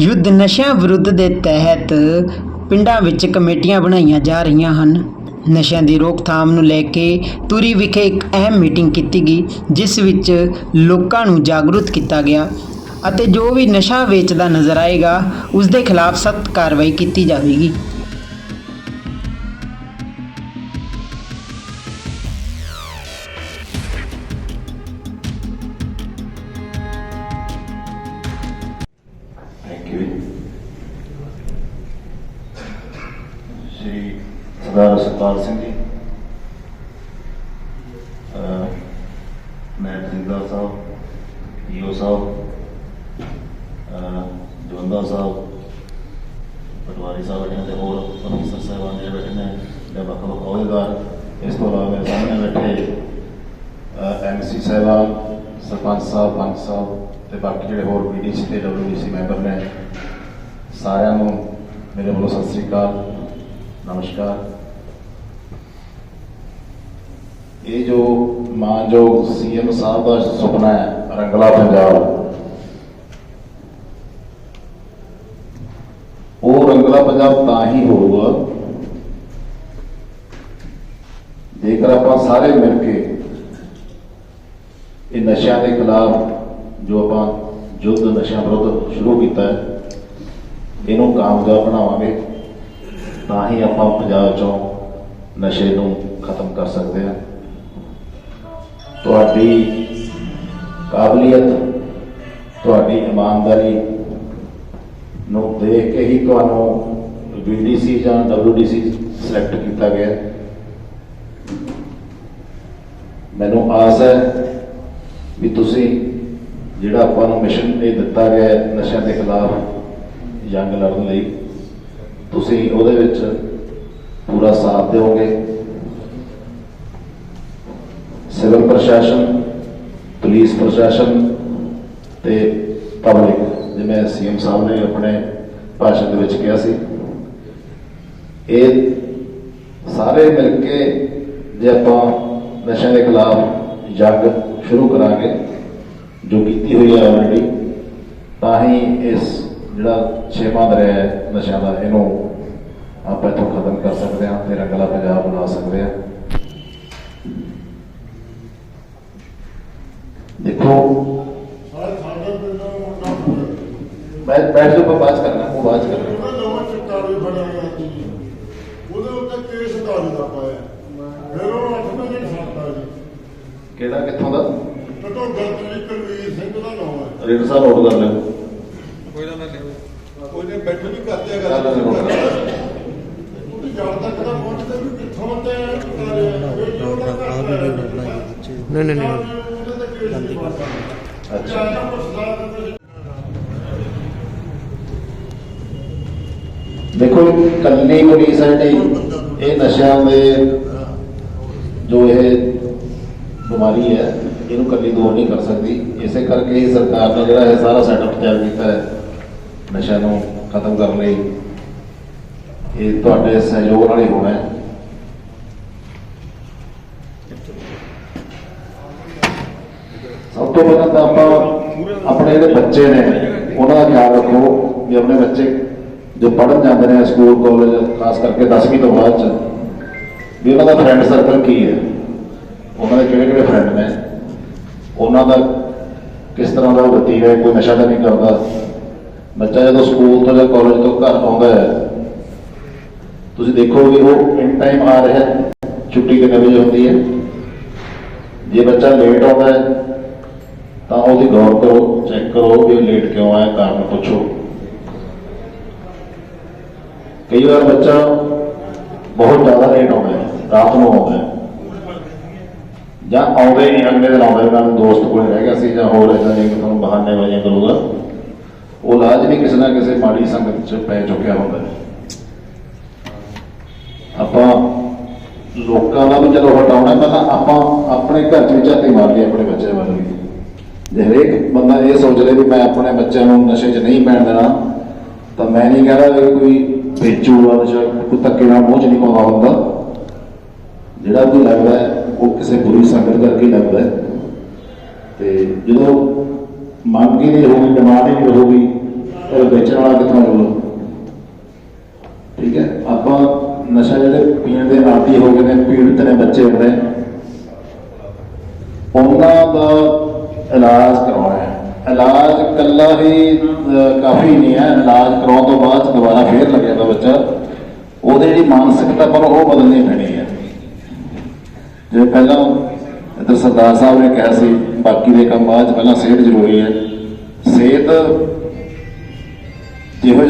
ਯੁੱਧ ਨਸ਼ਿਆਂ ਵਿਰੁੱਧ ਦੇ ਤਹਿਤ ਪਿੰਡਾਂ ਵਿੱਚ ਕਮੇਟੀਆਂ ਬਣਾਈਆਂ ਜਾ ਰਹੀਆਂ ਹਨ। ਨਸ਼ਿਆਂ ਦੀ ਰੋਕਥਾਮ ਨੂੰ ਲੈ ਕੇ ਤੁਰੀ ਵਿਖੇ ਇੱਕ ਅਹਿਮ ਮੀਟਿੰਗ ਕੀਤੀ ਗਈ, ਜਿਸ ਵਿੱਚ ਲੋਕਾਂ ਨੂੰ ਜਾਗਰੂਕ ਕੀਤਾ ਗਿਆ ਅਤੇ ਜੋ ਵੀ ਨਸ਼ਾ ਵੇਚਦਾ ਨਜ਼ਰ ਆਏਗਾ ਉਸ ਦੇ ਖਿਲਾਫ ਸਖਤ ਕਾਰਵਾਈ ਕੀਤੀ ਜਾਵੇਗੀ। ਸਰਦਾਰ ਸਿੰਘ ਜੀ। ਮੈਂ ਜਿੰਦਾ ਸਾਹਿਬ ਈਓ ਸਾਹਿਬ, ਅਹ ਜਵੰਦਾ ਸਾਹਿਬ, ਪਟਵਾਰੀ ਸਾਹਿਬ ਬੈਠੇ ਨੇ ਤੇ ਹੋਰ ਅਫਸਰ ਸਾਹਿਬਾਨ ਜਿਹੜੇ ਬੈਠੇ ਨੇ ਤੇ ਵੱਖ ਵੱਖ ਅਹੁਦੇਦਾਰ, ਇਸ ਤੋਂ ਇਲਾਵਾ ਮੇਰੇ ਸਾਹਮਣੇ ਬੈਠੇ ਐਮਸੀ ਸਾਹਿਬਾਨ, ਸਰਪੰਚ ਸਾਹਿਬ, ਪੰਚ ਸਾਹਿਬ ਤੇ ਬਾਕੀ ਜਿਹੜੇ ਹੋਰ ਬੀਡੀਸੀ ਤੇ ਡਬਲਯੂਡੀਸੀ ਮੈਂਬਰ ਨੇ, ਸਾਰਿਆਂ ਨੂੰ ਮੇਰੇ ਵੱਲੋਂ ਸਤਿ ਸ੍ਰੀ ਅਕਾਲ, ਨਮਸਕਾਰ। ਇਹ ਜੋ ਮਾਨਯੋਗ ਸੀਐਮ ਸਾਹਿਬ ਦਾ ਸੁਪਨਾ ਹੈ, ਰੰਗਲਾ ਪੰਜਾਬ। ਉਹ ਰੰਗਲਾ ਪੰਜਾਬ ਤਾਂ ਹੀ ਹੋਊਗਾ। ਜੇਕਰ ਆਪਾਂ ਸਾਰੇ ਮਿਲ ਕੇ ਇਹ ਨਸ਼ਿਆਂ ਦੇ ਖਿਲਾਫ ਜੋ ਆਪਾਂ ਯੁੱਧ ਨਸ਼ਿਆਂ ਵਿਰੁੱਧ ਸ਼ੁਰੂ ਕੀਤਾ ਹੈ, ਇਹਨੂੰ ਕਾਮਯਾਬ ਬਣਾਵਾਂਗੇ, ਤਾਂ ਹੀ ਆਪਾਂ ਪੰਜਾਬ ਚੋਂ ਨਸ਼ੇ ਨੂੰ ਖਤਮ ਕਰ ਸਕਦੇ ਹਾਂ। ਤੁਹਾਡੀ ਕਾਬਲੀਅਤ, ਤੁਹਾਡੀ ਇਮਾਨਦਾਰੀ ਨੂੰ ਦੇਖ ਕੇ ਹੀ ਤੁਹਾਨੂੰ ਬੀਡੀਸੀ ਜਾਂ ਡਬਲਯੂਡੀਸੀ ਸਿਲੈਕਟ ਕੀਤਾ ਗਿਆ ਮੈਨੂੰ ਆਸ ਹੈ ਵੀ ਤੁਸੀਂ ਜਿਹੜਾ ਆਪਾਂ ਨੂੰ ਮਿਸ਼ਨ ਇਹ ਦਿੱਤਾ ਗਿਆ ਨਸ਼ਿਆਂ ਦੇ ਖਿਲਾਫ ਜੰਗ ਲੜਨ ਲਈ, ਤੁਸੀਂ ਉਹਦੇ ਵਿੱਚ ਪੂਰਾ ਸਾਥ ਦਿਓਗੇ। ਪ੍ਰਸ਼ਾਸਨ, ਪੁਲਿਸ ਪ੍ਰਸ਼ਾਸਨ ਤੇ ਪਬਲਿਕ ਜਿਵੇਂ ਸੀਐਮ ਸਾਹਿਬ ਨੇ ਆਪਣੇ ਭਾਸ਼ਣ ਦੇ ਵਿੱਚ ਕਿਹਾ ਸੀ। ਇਹ ਸਾਰੇ ਮਿਲ ਕੇ ਜੇ ਆਪਾਂ ਨਸ਼ਿਆਂ ਦੇ ਖਿਲਾਫ ਜੰਗ ਸ਼ੁਰੂ ਕਰਾਂਗੇ, ਜੋ ਕੀਤੀ ਹੋਈ ਹੈ ਆਲਰੇਡੀ ਤਾਂ ਹੀ ਇਸ ਜਿਹੜਾ ਛੇਵਾਂ ਦਰਿਆ ਹੈ ਨਸ਼ਿਆਂ ਦਾ, ਇਹਨੂੰ ਆਪਾਂ ਇੱਥੋਂ ਖਤਮ ਕਰ ਸਕਦੇ ਹਾਂ ਤੇ ਰੰਗਲਾ ਪੰਜਾਬ ਬਣਾ ਸਕਦੇ ਹਾਂ ਦੇਖੋ ਸਾਰੇ ਸਾਡੇ ਪਿੰਡਾਂ ਨੂੰ ਮੁੰਡਾ ਪੂਰਾ ਬੈਠ ਬੈਠ ਜੋ ਆਪਾਂ ਬਾਤ ਕਰਨਾ ਉਹ ਬਾਤ ਕਰਨਾ ਉਹਦਾ ਨਵਾਂ ਚਿੱਟਾ ਵੀ ਫੜਿਆ ਗਿਆ ਸੀ ਉਹਦੇ ਉੱਤੇ ਕੇਸ ਦਰਜ ਦਾ ਪਾਇਆ। ਫਿਰ ਉਹ 8 ਵਜੇ ਛੱਡਤਾ ਜੀ ਕਿਹੜਾ ਕਿੱਥੋਂ ਦਾ? ਟਟੋ ਗਲਤੀ ਕੁਲਵੀਰ ਸਿੰਘ ਦਾ ਨਾਮ ਹੈ। ਰੇਡਰ ਸਾਹਿਬ ਨੋਟ ਕਰ ਲਿਓ ਕੋਈ ਨਾ ਮੈਂ ਉਹਨੇ ਬੈਠੋ ਵੀ ਕਰਦੇ ਆ ਨੋਟ ਉਹਦੀ ਜੜ ਤੱਕ ਤਾਂ ਪਹੁੰਚਦੇ ਵੀ ਕਿੱਥੋਂ ਤੇ ਨਹੀਂ, ਨਹੀਂ, ਨਹੀਂ। ਦੇਖੋ ਕੱਲੀ ਪੁਲਿਸ ਹੈ ਇਹ ਨਸ਼ਿਆਂ ਦੇ ਜੋ ਇਹ ਬਿਮਾਰੀ ਹੈ, ਇਹਨੂੰ ਕੱਲੀ ਦੂਰ ਨਹੀਂ ਕਰ ਸਕਦੀ। ਇਸੇ ਕਰਕੇ ਹੀ ਸਰਕਾਰ ਨੇ ਜਿਹੜਾ ਇਹ ਸਾਰਾ ਸੈਟਅਪ ਤਿਆਰ ਕੀਤਾ ਹੈ, ਨਸ਼ਿਆਂ ਨੂੰ ਖਤਮ ਕਰਨ ਲਈ। ਇਹ ਤੁਹਾਡੇ ਸਹਿਯੋਗ ਨਾਲ ਹੀ ਹੋਣਾ ਹੈ ਸਭ ਤੋਂ ਪਹਿਲਾਂ ਤਾਂ ਆਪਾਂ ਆਪਣੇ ਜਿਹੜੇ ਬੱਚੇ ਨੇ, ਉਹਨਾਂ ਦਾ ਖਿਆਲ ਰੱਖੋ ਵੀ ਆਪਣੇ ਬੱਚੇ ਜੋ ਪੜ੍ਹਨ ਜਾਂਦੇ ਨੇ ਸਕੂਲ ਕਾਲਜ ਖਾਸ ਕਰਕੇ 10ਵੀਂ ਤੋਂ ਬਾਅਦ ਚ, ਵੀ ਉਹਨਾਂ ਦਾ ਫਰੈਂਡ ਸਰਕਲ ਕੀ ਹੈ? ਉਹਨਾਂ ਦੇ ਕਿਹੜੇ ਕਿਹੜੇ ਫਰੈਂਡ ਨੇ? ਉਹਨਾਂ ਦਾ ਕਿਸ ਤਰ੍ਹਾਂ ਦਾ ਉਹ ਵਤੀਰਾ ਹੈ? ਕੋਈ ਨਸ਼ਾ ਤਾਂ ਨਹੀਂ ਕਰਦਾ? ਬੱਚਾ ਜਦੋਂ ਸਕੂਲ ਤੋਂ ਜਾਂ ਕਾਲਜ ਤੋਂ ਘਰ ਆਉਂਦਾ ਹੈ, ਤੁਸੀਂ ਦੇਖੋ ਵੀ ਉਹ ਇਨ ਟਾਈਮ ਆ ਰਿਹਾ ਛੁੱਟੀ ਕਿੰਨੇ ਵਜੇ ਹੁੰਦੀ ਹੈ? ਜੇ ਬੱਚਾ ਲੇਟ ਆਉਂਦਾ ਹੈ ਤਾਂ ਉਹਦੀ ਗੌਰ ਕਰੋ ਚੈੱਕ ਕਰੋ ਵੀ ਲੇਟ ਕਿਉਂ ਆਇਆ ਕਾਰਨ ਪੁੱਛੋ। ਕਈ ਵਾਰ ਬੱਚਾ ਬਹੁਤ ਜ਼ਿਆਦਾ ਲੇਟ ਆਉਂਦਾ ਹੈ ਰਾਤ ਨੂੰ ਆਉਂਦਾ ਹੈ। ਜਾਂ ਆਉਂਦੇ ਨਹੀਂ ਅਗਲੇ ਦਿਨ ਆਉਂਦਾ ਹੈ, ਦੋਸਤ ਕੋਲ ਰਹਿ ਗਿਆ ਸੀ ਜਾਂ ਹੋਰ ਇਦਾਂ ਦੇ ਤੁਹਾਨੂੰ ਬਹਾਨੇ ਵਾਜੀਆਂ ਕਰੂਗਾ ਉਹ ਲਾਜ਼ਮੀ ਕਿਸੇ ਨਾ ਕਿਸੇ ਮਾੜੀ ਸੰਗਤ ਚ ਪੈ ਚੁੱਕਿਆ ਹੁੰਦਾ ਹੈ। ਆਪਾਂ ਲੋਕਾਂ ਦਾ ਵੀ ਚਲੋ ਹਟਾਉਣਾ ਪਹਿਲਾਂ ਆਪਾਂ ਆਪਣੇ ਘਰ ਚ ਵੀ ਝਾਤੀ ਮਾਰ ਲਈ ਆਪਣੇ ਬੱਚਿਆਂ ਵੱਲ ਵੀ। ਹਰੇਕ ਬੰਦਾ ਇਹ ਸੋਚ ਰਿਹਾ ਵੀ ਮੈਂ ਆਪਣੇ ਬੱਚਿਆਂ ਨੂੰ ਨਸ਼ੇ 'ਚ ਨਹੀਂ ਪੈਣ ਦੇਣਾ। ਤਾਂ ਮੈਂ ਨਹੀਂ ਕਹਿੰਦਾ ਵੀ ਕੋਈ ਵੇਚੂਗਾ ਨਸ਼ਾ ਕੋਈ ਧੱਕੇ ਨਾਲ ਮੂੰਹ 'ਚ ਨਹੀਂ ਪਾਉਂਦਾ ਹੁੰਦਾ ਜਿਹੜਾ ਵੀ ਲੱਗਦਾ ਉਹ ਕਿਸੇ ਬੁਰੀ ਸੰਗਤ ਕਰਕੇ ਲੱਗਦਾ ਤੇ ਜਦੋਂ ਮੰਗ ਹੀ ਨਹੀਂ ਹੋਊਗੀ ਡਿਮਾਂਡ ਹੀ ਨਹੀਂ ਹੋਊਗੀ ਫਿਰ ਵੇਚਣ ਵਾਲਾ ਕਿੱਥੋਂ ਆਊਗਾ? ਠੀਕ ਹੈ, ਆਪਾਂ ਨਸ਼ਾ ਜਿਹੜੇ ਪੀਣ ਦੇ ਆਦੀ ਹੋ ਗਏ ਨੇ, ਪੀੜਤ ਨੇ, ਬੱਚੇ ਜਿਹੜੇ ਉਹਨਾਂ ਦਾ ਇਲਾਜ ਕਰਵਾਉਣਾ ਹੈ। ਇਲਾਜ ਕੱਲਾ ਹੀ ਕਾਫੀ ਨਹੀਂ ਹੈ। ਇਲਾਜ ਕਰਾਉਣ ਤੋਂ ਬਾਅਦ ਦੁਬਾਰਾ ਫੇਰ ਲੱਗਿਆ ਤਾਂ ਬੱਚਾ। ਉਹਦੀ ਜਿਹੜੀ ਮਾਨਸਿਕਤਾ ਪਰ ਉਹ ਬਦਲਣੀ ਪੈਣੀ ਹੈ। ਜੇ ਪਹਿਲਾਂ ਇੱਧਰ ਸਰਦਾਰ ਸਾਹਿਬ ਨੇ ਕਿਹਾ ਸੀ, ਬਾਕੀ ਦੇ ਕੰਮ ਬਾਅਦ 'ਚ ਪਹਿਲਾਂ ਸਿਹਤ ਜ਼ਰੂਰੀ ਹੈ। ਸਿਹਤ ਜਿਹੋ